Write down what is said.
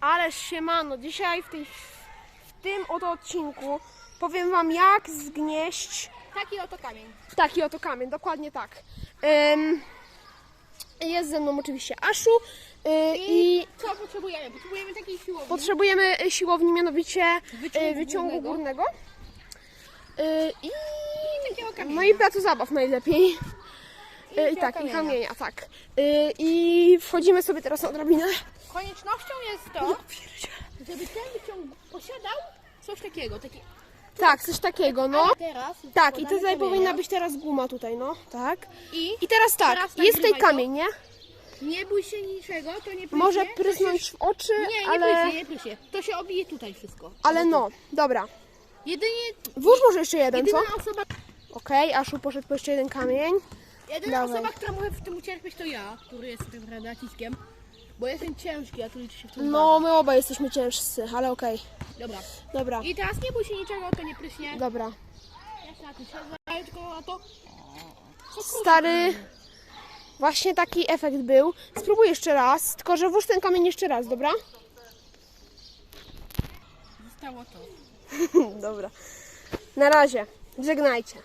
Ale siemano, dzisiaj w, tej, w tym oto odcinku powiem wam jak zgnieść Taki oto kamień. taki oto kamień, dokładnie tak. Ym, jest ze mną oczywiście Aszu y, i Co potrzebujemy? Potrzebujemy takiej siłowni. potrzebujemy siłowni, mianowicie Wyciągu y, wyciągu górnego. górnego. Y, I, takiego kamienia. no i placu zabaw najlepiej. I takiego tak, i kamienia. kamienia, tak. Y, I wchodzimy sobie teraz na drabinę. Koniecznością jest to, żeby ten wyciąg posiadał coś takiego. Taki... Tak, coś takiego, no. Teraz Tak, i podane tutaj kamienia. powinna być teraz guma tutaj, no, tak. I I teraz tak, Teraz tak, jest tutaj to. kamień, nie? nie bój się niczego, to nie pryśnie. Może to prysnąć w oczy, Się... Nie, nie ale... pryśnie, nie pryśnie. To się obije tutaj wszystko. Ale no, dobra. Jedynie, Włóż może jeszcze jeden, co? jedyna osoba, Okej, Aszu poszedł po jeszcze jeden kamień. Jedyna Dawaj. osoba, która może w tym ucierpieć to ja, który jest tym trochę naciskiem. Bo jestem ciężki, a tu liczy się w tym No, my obaj jesteśmy ciężcy, ale okej. Dobra. Dobra, I teraz nie bój się niczego, to nie pryśnie. dobra. Ja się na tym siedzę, tylko na to... Stary, właśnie taki efekt był. Spróbuj jeszcze raz, tylko że włóż ten kamień jeszcze raz, dobra? Zostało to. dobra. Na razie, żegnajcie.